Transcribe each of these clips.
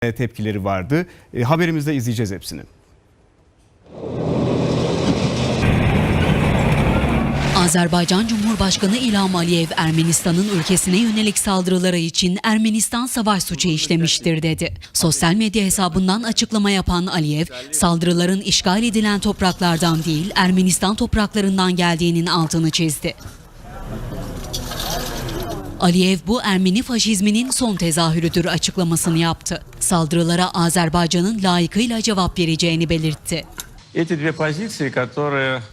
tepkileri vardı. E, haberimizde izleyeceğiz hepsini. Azerbaycan Cumhurbaşkanı İlham Aliyev Ermenistan'ın ülkesine yönelik saldırıları için Ermenistan savaş suçu işlemiştir dedi. Sosyal medya hesabından açıklama yapan Aliyev, saldırıların işgal edilen topraklardan değil Ermenistan topraklarından geldiğinin altını çizdi. Aliyev bu Ermeni faşizminin son tezahürüdür açıklamasını yaptı. Saldırılara Azerbaycan'ın layıkıyla cevap vereceğini belirtti.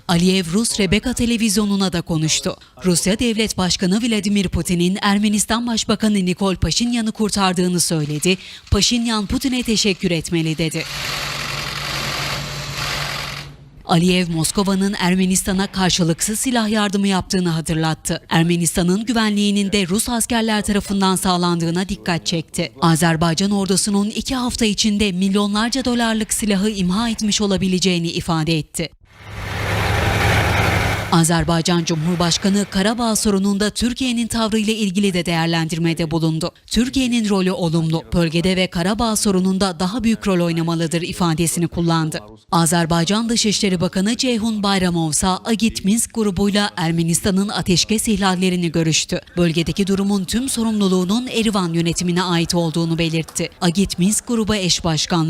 Aliyev Rus Rebeka televizyonuna da konuştu. Rusya Devlet Başkanı Vladimir Putin'in Ermenistan Başbakanı Nikol Paşinyan'ı kurtardığını söyledi. Paşinyan Putin'e teşekkür etmeli dedi. Aliyev Moskova'nın Ermenistan'a karşılıksız silah yardımı yaptığını hatırlattı. Ermenistan'ın güvenliğinin de Rus askerler tarafından sağlandığına dikkat çekti. Azerbaycan ordusunun iki hafta içinde milyonlarca dolarlık silahı imha etmiş olabileceğini ifade etti. Azerbaycan Cumhurbaşkanı Karabağ sorununda Türkiye'nin tavrıyla ilgili de değerlendirmede bulundu. Türkiye'nin rolü olumlu, bölgede ve Karabağ sorununda daha büyük rol oynamalıdır ifadesini kullandı. Azerbaycan Dışişleri Bakanı Ceyhun Bayramov ise Agit Minsk grubuyla Ermenistan'ın ateşkes ihlallerini görüştü. Bölgedeki durumun tüm sorumluluğunun Erivan yönetimine ait olduğunu belirtti. Agit Minsk grubu eş başkanlığı